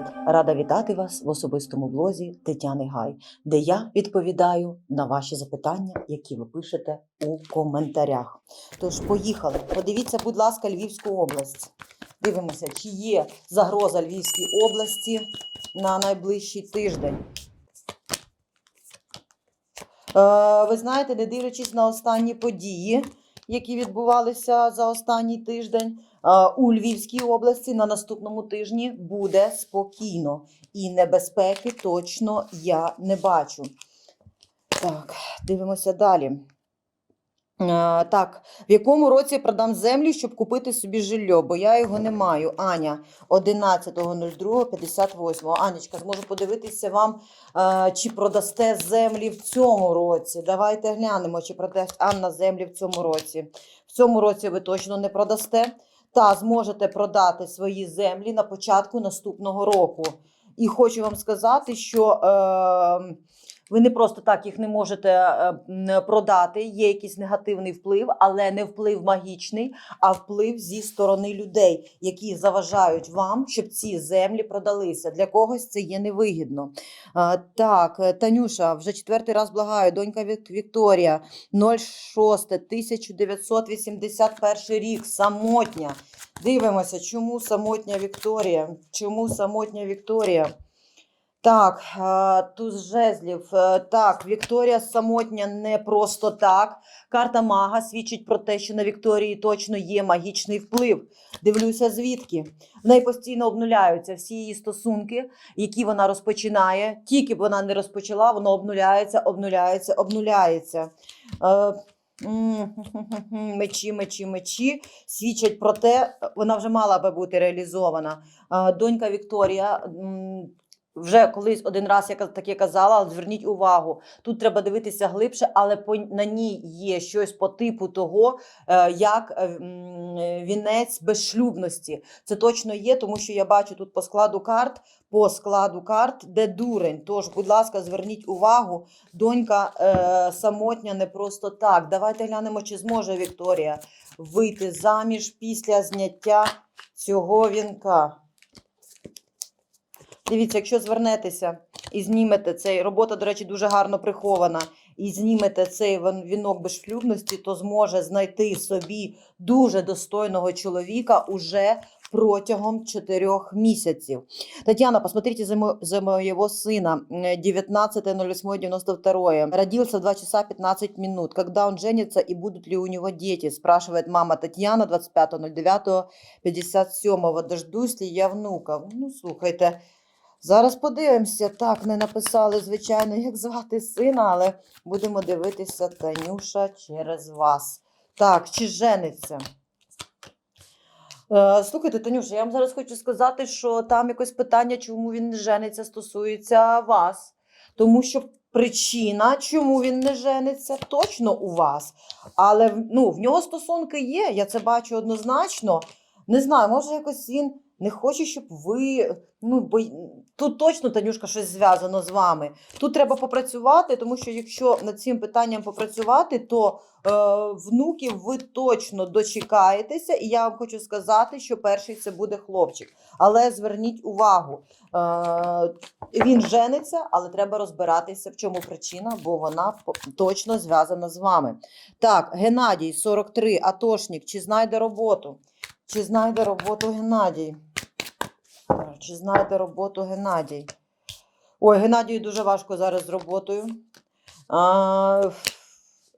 Привіт! Рада вітати вас в особистому блозі Тетяни Гай, де я відповідаю на ваші запитання, які ви пишете у коментарях. Тож, поїхали. Подивіться, будь ласка, Львівську область. Дивимося, чи є загроза Львівській області на найближчий тиждень. Е, ви знаєте, не дивлячись на останні події, які відбувалися за останній тиждень, у Львівській області на наступному тижні буде спокійно і небезпеки точно я не бачу. Так, дивимося далі. Е, Так, в якому році продам землю, щоб купити собі жилье, бо я його не маю. Аня, 11.02.58. Анечка, зможу подивитися вам, е, чи продасте землі в цьому році. Давайте глянемо, чи продасть Анна землі в цьому році. В цьому році ви точно не продасте. Та зможете продати свої землі на початку наступного року. І хочу вам сказати, що е, ви не просто так їх не можете е, продати. Є якийсь негативний вплив, але не вплив магічний, а вплив зі сторони людей, які заважають вам, щоб ці землі продалися. Для когось це є невигідно. Так, е, Танюша, вже четвертий раз благаю. Донька Вік- Вікторія, 06, 1981 рік, самотня. Дивимося, чому самотня Вікторія? Чому самотня Вікторія? Так, е, туз жезлів. Е, Так, Вікторія самотня не просто так. Карта мага свідчить про те, що на Вікторії точно є магічний вплив. Дивлюся, звідки. В неї постійно обнуляються всі її стосунки, які вона розпочинає. Тільки б вона не розпочала, воно обнуляється, обнуляється, обнуляється. Е, Мечі, мечі, мечі свідчать про те, вона вже мала би бути реалізована. Донька Вікторія. Вже колись один раз я таке казала, але зверніть увагу, тут треба дивитися глибше, але по на ній є щось по типу того, е, як е, е, вінець безшлюбності. Це точно є, тому що я бачу тут по складу карт, по складу карт, де дурень. Тож, будь ласка, зверніть увагу, донька е, самотня не просто так. Давайте глянемо, чи зможе Вікторія вийти заміж після зняття цього вінка. Дивіться, якщо звернетеся і знімете цей, робота, до речі, дуже гарно прихована, і знімете цей вінок безшлюбності, то зможе знайти собі дуже достойного чоловіка уже протягом чотирьох місяців. Тетяна, посмотрите за, мо- за моего сына, 19.08.92. Родился в 2 часа 15 минут. Когда он женится и будут ли у него дети? Спрашивает мама Татьяна 25.09.57. Дождусь ли я внука? Ну, слухайте, Зараз подивимося. Так, не написали, звичайно, як звати сина, але будемо дивитися Танюша через вас. Так, чи жениться? Е, слухайте, Танюша, я вам зараз хочу сказати, що там якось питання, чому він не жениться, стосується вас. Тому що причина, чому він не жениться, точно у вас. Але ну, в нього стосунки є, я це бачу однозначно. Не знаю, може якось він не хоче, щоб ви. Ну, бо тут точно Танюшка щось зв'язано з вами. Тут треба попрацювати, тому що якщо над цим питанням попрацювати, то е, внуків ви точно дочекаєтеся. І я вам хочу сказати, що перший це буде хлопчик. Але зверніть увагу, е, він жениться, але треба розбиратися, в чому причина, бо вона точно зв'язана з вами. Так, Геннадій, 43, атошник, чи знайде роботу? Чи знайде роботу Геннадій? Чи знайде роботу Геннадій? Ой, Геннадію дуже важко зараз з роботою. А,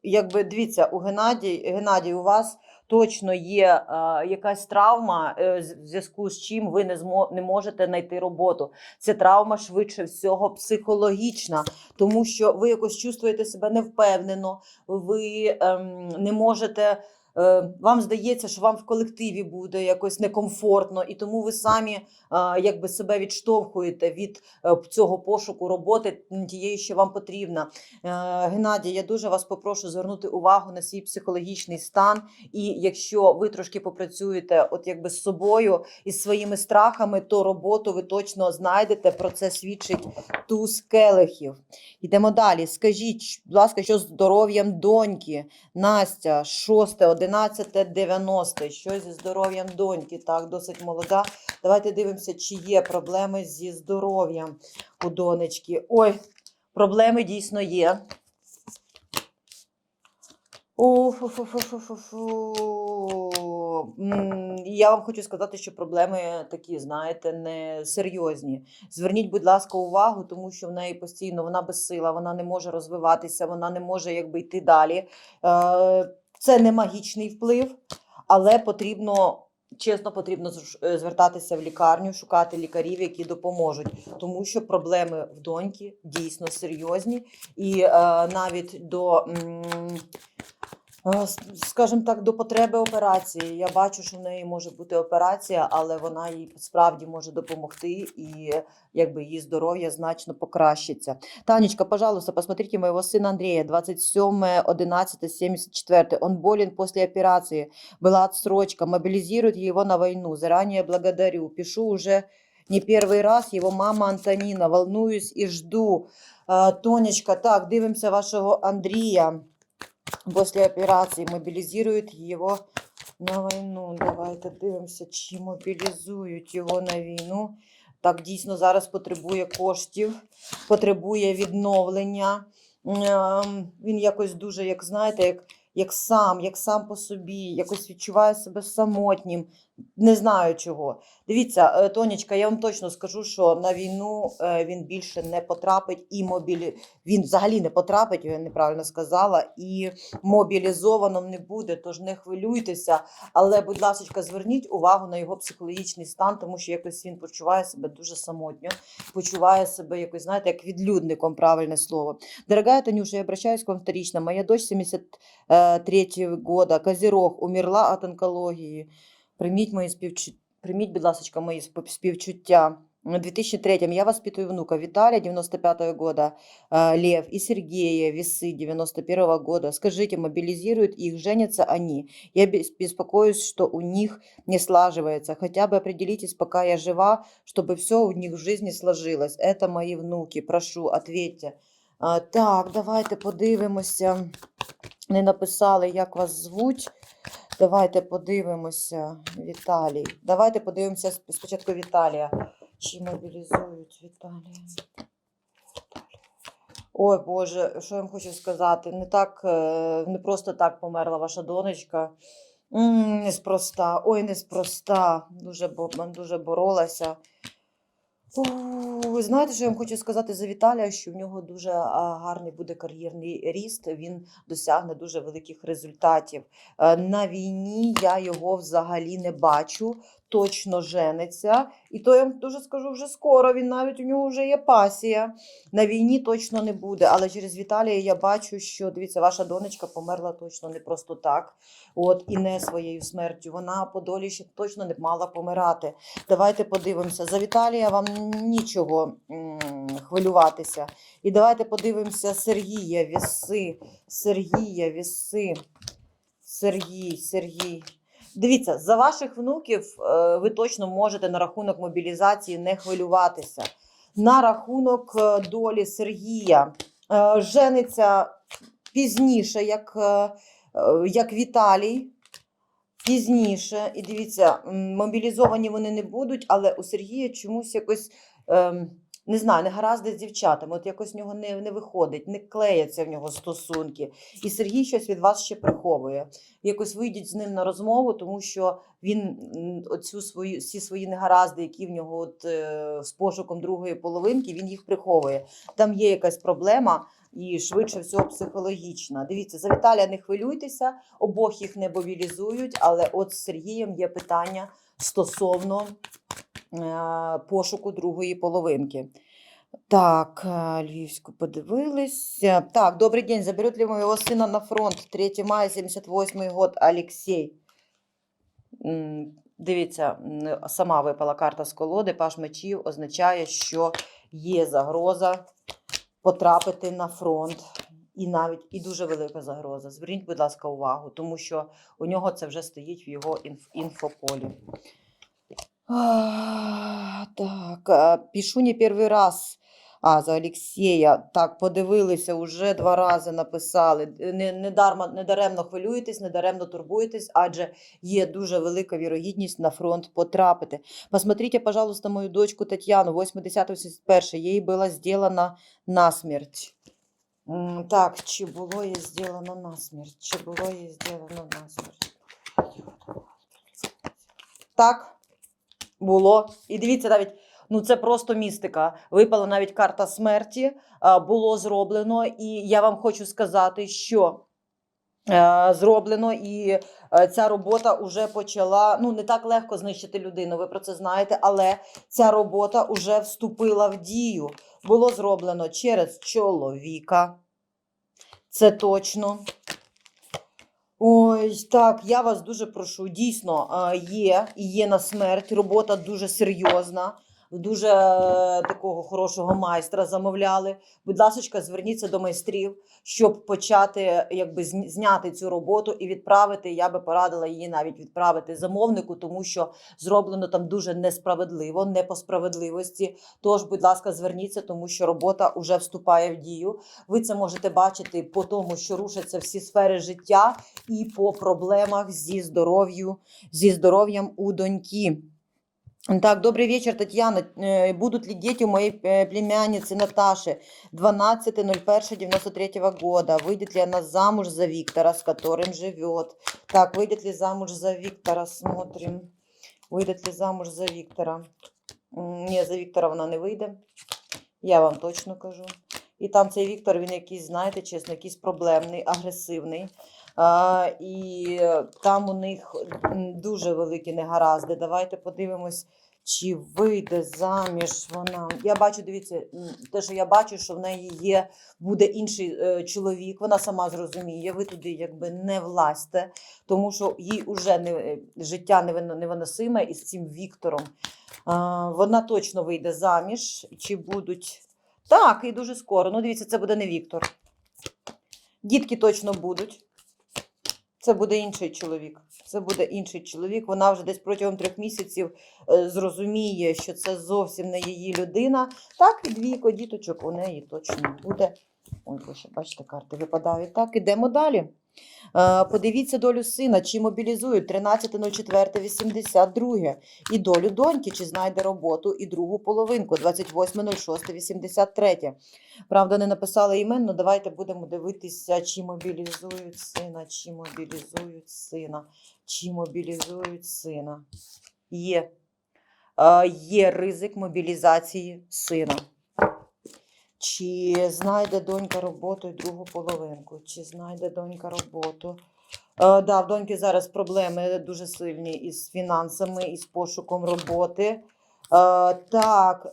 якби дивіться, у Геннадій, Геннадій, у вас точно є а, якась травма, е, в зв'язку з чим ви не, змо, не можете знайти роботу. Це травма швидше всього психологічна, тому що ви якось чувствуєте себе невпевнено, ви ем, не можете. Е, Вам здається, що вам в колективі буде якось некомфортно, і тому ви самі якби себе відштовхуєте від е, цього пошуку роботи тієї, що вам потрібна. Е, Геннадій, я дуже вас попрошу звернути увагу на свій психологічний стан. І якщо ви трошки попрацюєте, от якби з собою і з своїми страхами, то роботу ви точно знайдете. Про це свідчить туз келихів. Йдемо далі. Скажіть, будь ласка, що з здоров'ям доньки Настя, 6, 11.90. Що зі здоров'ям доньки? Так, досить молода. Давайте дивимося, чи є проблеми зі здоров'ям у донечки. Ой, проблеми дійсно є. Я вам хочу сказати, що проблеми такі, знаєте, не серйозні. Зверніть, будь ласка, увагу, тому що в неї постійно вона безсила, вона не може розвиватися, вона не може якби йти далі. Це не магічний вплив, але потрібно. Чесно, потрібно е, звертатися в лікарню, шукати лікарів, які допоможуть, тому що проблеми в доньки дійсно серйозні, і е, навіть до, м, скажімо так, до потреби операції. Я бачу, що в неї може бути операція, але вона їй справді може допомогти, і якби її здоров'я значно покращиться. Танечка, пожалуйста, посмотрите моего сына Андрея, 27.11.74. Он болен после операции. Была отсрочка. Мобилизируют его на войну. Заранее благодарю. Пишу уже не первый раз. Его мама Антонина. Волнуюсь и жду. А, Тонечка, так, дивимося вашого Андрія. После операції мобілізують його на війну. Давайте дивимося, чи мобілізують його на війну. Так, дійсно, зараз потребує коштів, потребує відновлення. Ем, Він якось дуже, як знаєте, як, як сам, як сам по собі, якось відчуває себе самотнім. Не знаю чого. Дивіться, е, Тонечка, я вам точно скажу, що на війну е, він більше не потрапить і мобілі... він взагалі не потрапить, я неправильно сказала, і мобілізованим не буде, тож не хвилюйтеся. Але, будь ласка, зверніть увагу на його психологічний стан, тому що якось він почуває себе дуже самотньо, почуває себе якось, знаєте, як відлюдником, правильне слово. Дорогая Танюша, я обращаюсь к вам вторично. Моя дочь 73 года, Козерог, умерла від онкології. Прийміть мої співчуття. Прийміть, будь ласка, мої спів- співчуття. У 2003 я воспитываю внука Виталия, 95 года, э, Лев и Сергея, Весы, 91 года. Скажите, мобилизируют их, женятся они? Я бес- беспокоюсь, что у них не слаживается. Хотя бы определитесь, пока я жива, чтобы все у них в жизни сложилось. Это мои внуки, прошу, ответьте. Так, давайте подивимося. Не написали, як вас звуть. Давайте подивимося, Віталій. Давайте подивимося спочатку Віталія. Чи мобілізують Віталія? Ой, Боже, що я вам хочу сказати? Не так, е, не просто так померла ваша донечка. Неспроста, ой, неспроста. Дуже, дуже боролася. Ви знаєте, що я вам хочу сказати за Віталія, що в нього дуже гарний буде кар'єрний ріст, він досягне дуже великих результатів. Е, На війні я його взагалі не бачу, точно жениться. І то я вам дуже скажу вже скоро. Він навіть у нього вже є пасія. На війні точно не буде. Але через Віталія я бачу, що дивіться, ваша донечка померла точно не просто так. От і не своєю смертю. Вона по долі ще точно не мала помирати. Давайте подивимося. За Віталія вам нічого хвилюватися. І давайте подивимося Сергія Віси. Сергія Віси. Сергій, Сергій. Дивіться, за ваших внуків е, ви точно можете на рахунок мобілізації не хвилюватися. На рахунок е, долі Сергія е, жениться пізніше, як, як Віталій. Пізніше. І дивіться, мобілізовані вони не будуть, але у Сергія чомусь якось. ем, не знаю, не гаразди з дівчатами, от якось в нього не, не виходить, не клеяться в нього стосунки. І Сергій щось від вас ще приховує. Якось вийдіть з ним на розмову, тому що він оцю свою, всі свої негаразди, які в нього от, е, з пошуком другої половинки, він їх приховує. Там є якась проблема. І швидше всього психологічна. Дивіться, за Віталія не хвилюйтеся, обох їх не мобілізують, але от з Сергієм є питання стосовно пошуку другої половинки. Так, е, Львівську подивилися. Так, добрий день. Заберуть ли моєго сина на фронт? 3 мая, 78 год, Алексей. Дивіться, сама випала карта з колоди, паш мечів означає, що є загроза потрапити на фронт. І навіть і дуже велика загроза. Зверніть, будь ласка, увагу, тому що у нього це вже стоїть в його інф- інфополі. Так, а, пишу не первый раз. А, за Олексія. Так, подивилися, уже два рази написали. Не, не, дарма, не даремно хвилюєтесь, не даремно турбуєтесь, адже є дуже велика вірогідність на фронт потрапити. Посмотрите, пожалуйста, мою дочку Татьяну, 80-81. Їй була зроблена насмерть. Так, чи було їй зроблено насмерть? Чи було їй зроблено насмерть? Так, було. І дивіться, навіть ну це просто містика. Випала навіть карта смерті, було зроблено, і я вам хочу сказати, що е, зроблено, і е, ця робота вже почала. Ну, не так легко знищити людину, ви про це знаєте, але ця робота вже вступила в дію. Було зроблено через чоловіка. Це точно. Ой, так, я вас дуже прошу. Дійсно, е, є і є на смерть. Робота дуже серйозна, дуже такого хорошого майстра замовляли. Будь ласка, зверніться до майстрів, щоб почати якби зняти цю роботу і відправити. Я би порадила її навіть відправити замовнику, тому що зроблено там дуже несправедливо, не по справедливості. Тож, будь ласка, зверніться, тому що робота вже вступає в дію. Ви це можете бачити по тому, що рушаться всі сфери життя і по проблемах зі здоров'ю, зі здоров'ям у доньки. Так, добрый вечер, Татьяна. Э, Будут ли дети у моей э, племянницы Наташи 12.01.93 года? Выйдет ли она замуж за Виктора, с которым живет? Так, выйдет ли замуж за Виктора? Смотрим. Выйдет ли замуж за Виктора? М, Ні, за Віктора вона не вийде. Я вам точно кажу. І там цей Віктор, він якийсь, знаєте, чесно, якийсь проблемний, агресивний. А, і е, там у них дуже великі негаразди. Давайте подивимось, чи вийде заміж вона. Я бачу, дивіться, те, що я бачу, що в неї є, буде інший е, чоловік. Вона сама зрозуміє. Ви туди якби не влазьте, тому що їй уже не, е, життя невино- невиносиме із цим Віктором. А, вона точно вийде заміж. Чи будуть. Так, і дуже скоро. Ну, дивіться, це буде не Віктор. Дітки точно будуть. Це буде інший чоловік. Це буде інший чоловік. Вона вже десь протягом трьох місяців е, зрозуміє, що це зовсім не її людина. Так, і двійко діточок у неї точно буде. Ой, боже, бачите, карти випадають. Так, ідемо далі. Е, подивіться долю сина, чи мобілізують 13.04.82 і долю доньки, чи знайде роботу і другу половинку 28.06.83. Правда, не написали імен, але давайте будемо дивитися, чи мобілізують сина, чи мобілізують сина, чи мобілізують сина. Є. Е, є ризик мобілізації сина. Чи знайде донька роботу і другу половинку? Чи знайде донька роботу? Е, да, в доньки зараз проблеми дуже сильні із фінансами, із пошуком роботи. Е, так,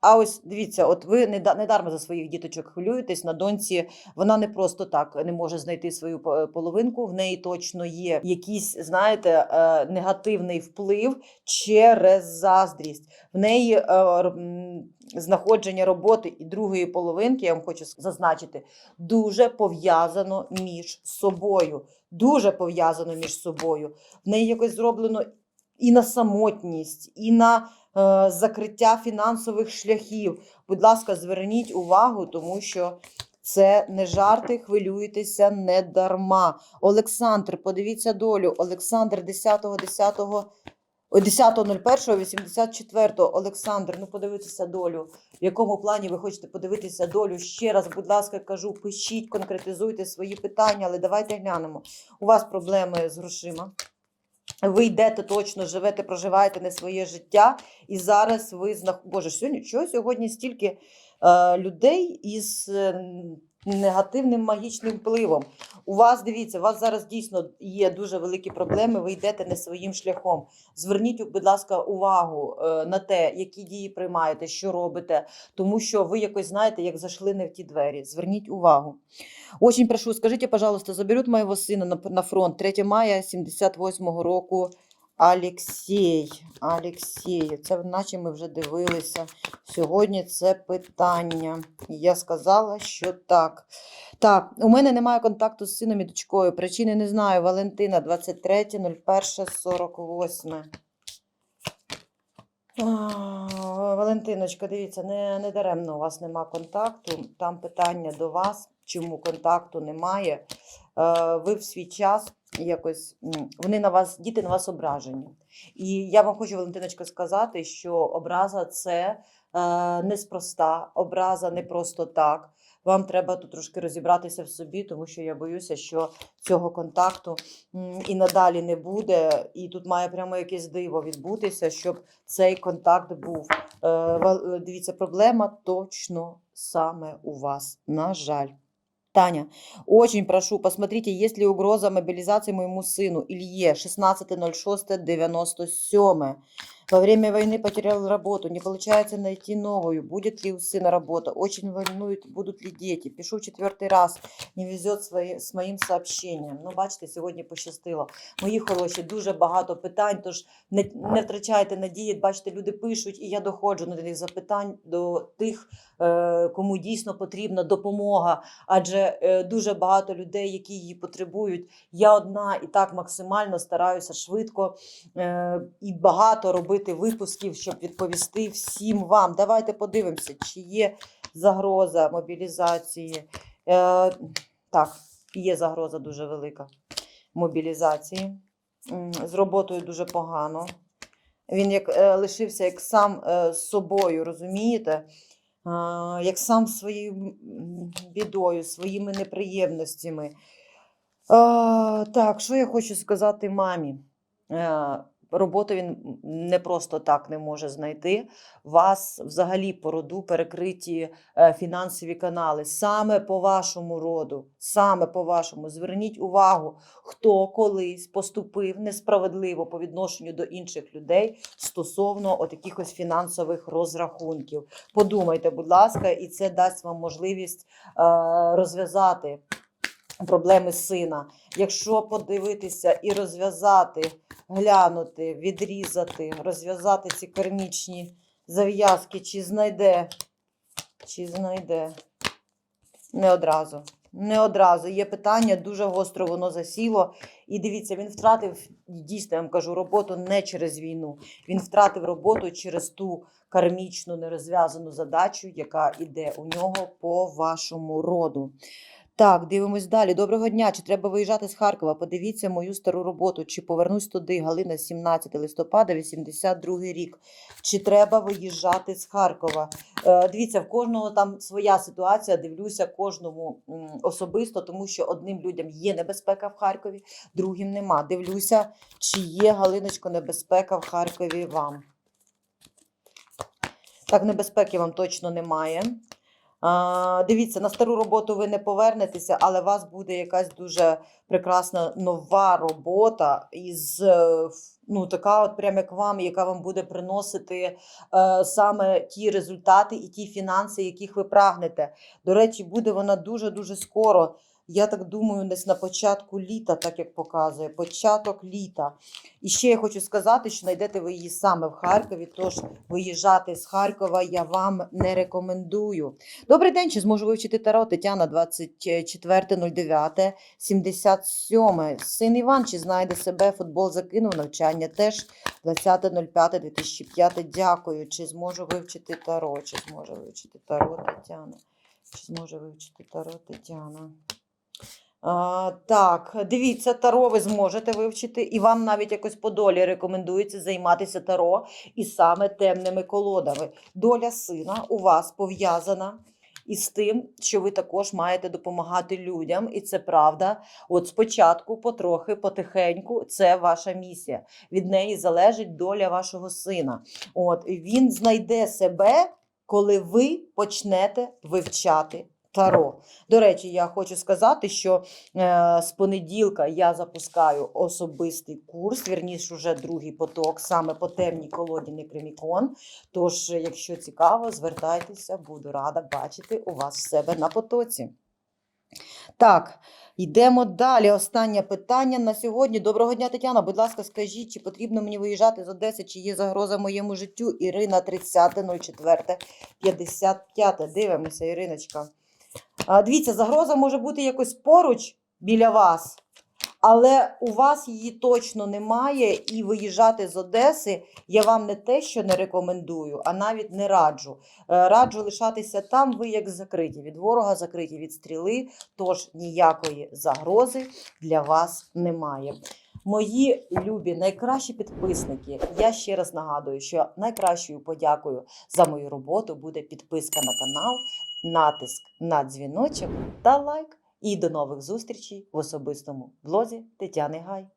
а ось дивіться, от ви не, не дарма за своїх діточок хвилюєтесь. На доньці вона не просто так не може знайти свою половинку. В неї точно є якийсь, знаєте, е, негативний вплив через заздрість. В неї е, знаходження роботи і другої половинки, я вам хочу зазначити, дуже пов'язано між собою. Дуже пов'язано між собою. В неї якось зроблено і на самотність, і на е, закриття фінансових шляхів. Будь ласка, зверніть увагу, тому що це не жарти, хвилюєтеся не дарма. Олександр, подивіться долю. Олександр 10-го, 10-го, 10.01.84. Олександр, ну подивитися долю. В якому плані ви хочете подивитися долю? Ще раз, будь ласка, кажу, пишіть, конкретизуйте свої питання, але давайте глянемо. У вас проблеми з грошима. Ви йдете точно, живете, проживаєте не своє життя, і зараз ви знах... Боже, сьогодні чого сьогодні стільки е, людей із негативним магічним впливом. У вас дивіться, у вас зараз дійсно є дуже великі проблеми. Ви йдете не своїм шляхом. Зверніть, будь ласка, увагу е, на те, які дії приймаєте, що робите, тому що ви якось знаєте, як зайшли не в ті двері. Зверніть увагу. Очень прошу, скажите, пожалуйста, заберут моего сына на, фронт 3 мая 78 року. Алексій, Алексій, це наче ми вже дивилися. Сьогодні це питання. Я сказала, що так. Так, у мене немає контакту з сином і дочкою. Причини не знаю. Валентина, 23.01.48. Валентиночка, дивіться, не, не даремно у вас нема контакту. Там питання до вас, чому контакту немає. Е, Ви в свій час якось вони на вас, діти на вас ображені. І я вам хочу, Валентиночка, сказати, що образа це е, неспроста, образа не просто так. Вам треба тут трошки розібратися в собі, тому що я боюся, що цього контакту і надалі не буде. І тут має прямо якесь диво відбутися, щоб цей контакт був. Е, Дивіться, проблема точно саме у вас. На жаль. Таня, очень прошу, посмотрите, есть ли угроза мобилизации моему сыну Илье 16.06.97. Во время войны потерял работу, не получается найти новую. Будет ли у сына работа? Очень волнует, будут ли дети. Пишу в четвертый раз, не везет свої, з моїм сообщенням. Ну, бачите, сьогодні пощастило. Мої хороші, дуже багато питань, тож не, не втрачайте надії. Бачите, люди пишуть, і я доходжу до тих запитань, до тих, е, кому дійсно потрібна допомога. Адже е, дуже багато людей, які її потребують. Я одна і так максимально стараюся швидко е, і багато робити випусків, щоб відповісти всім вам. Давайте подивимося, чи є загроза мобілізації. Е, так, є загроза дуже велика мобілізації. З роботою дуже погано. Він як е, лишився як сам е, з собою, розумієте? А, як сам своєю бідою, своїми неприємностями. А, так, що я хочу сказати мамі? Е, Роботу він не просто так не може знайти. Вас взагалі по роду перекриті е, фінансові канали. Саме по вашому роду, саме по вашому. Зверніть увагу, хто колись поступив несправедливо по відношенню до інших людей стосовно от якихось фінансових розрахунків. Подумайте, будь ласка, і це дасть вам можливість е, розв'язати проблеми сина. Якщо подивитися і розв'язати, глянути, відрізати, розв'язати ці кармічні зав'язки, чи знайде, чи знайде. Не одразу. Не одразу. Є питання, дуже гостро воно засіло. І дивіться, він втратив, дійсно, я вам кажу, роботу не через війну. Він втратив роботу через ту кармічну нерозв'язану задачу, яка йде у нього по вашому роду. Так, дивимось далі. Доброго дня. Чи треба виїжджати з Харкова? Подивіться мою стару роботу. Чи повернусь туди? Галина, 17 листопада, 82 рік. Чи треба виїжджати з Харкова? Е, дивіться, в кожного там своя ситуація. Дивлюся кожному особисто, тому що одним людям є небезпека в Харкові, другим нема. Дивлюся, чи є Галиночко небезпека в Харкові вам. Так, небезпеки вам точно немає. Дивіться, на стару роботу ви не повернетеся, але у вас буде якась дуже прекрасна нова робота із е, ну, така, от прям як вам, яка вам буде приносити е, саме ті результати і ті фінанси, яких ви прагнете. До речі, буде вона дуже-дуже скоро. Я так думаю, десь на початку літа, так як показує, початок літа. І ще я хочу сказати, що знайдете ви її саме в Харкові, тож виїжджати з Харкова я вам не рекомендую. Добрий день, чи зможу вивчити Таро? Тетяна, 24.09, 77. Син Іван, чи знайде себе? Футбол закинув, навчання теж 20.05.2005. Дякую. Чи зможу вивчити Таро? Чи зможе вивчити Таро, Тетяна? Чи зможе вивчити Таро, Тетяна? А, так, дивіться, таро ви зможете вивчити, і вам навіть якось по долі рекомендується займатися таро і саме темними колодами. Доля сина у вас пов'язана із тим, що ви також маєте допомагати людям, і це правда. От спочатку, потрохи, потихеньку, це ваша місія. Від неї залежить доля вашого сина. От він знайде себе, коли ви почнете вивчати таро. До речі, я хочу сказати, що е, з понеділка я запускаю особистий курс, вірніше, вже другий поток, саме по темній колоді Некремікон. Тож, якщо цікаво, звертайтеся, буду рада бачити у вас в себе на потоці. Так, йдемо далі. Останнє питання на сьогодні. Доброго дня, Тетяна. Будь ласка, скажіть, чи потрібно мені виїжджати з Одеси, чи є загроза моєму життю? Ірина 30.04.55. Дивимося, Іриночка. Дивіться, загроза може бути якось поруч біля вас, Але у вас її точно немає, і виїжджати з Одеси я вам не те, що не рекомендую, а навіть не раджу. Е, Раджу лишатися там, ви як закриті від ворога, закриті від стріли, тож ніякої загрози для вас немає. Мої любі, найкращі підписники. Я ще раз нагадую, що найкращою подякою за мою роботу буде підписка на канал, натиск на дзвіночок та лайк. І до нових зустрічей в особистому блозі Тетяни Гай.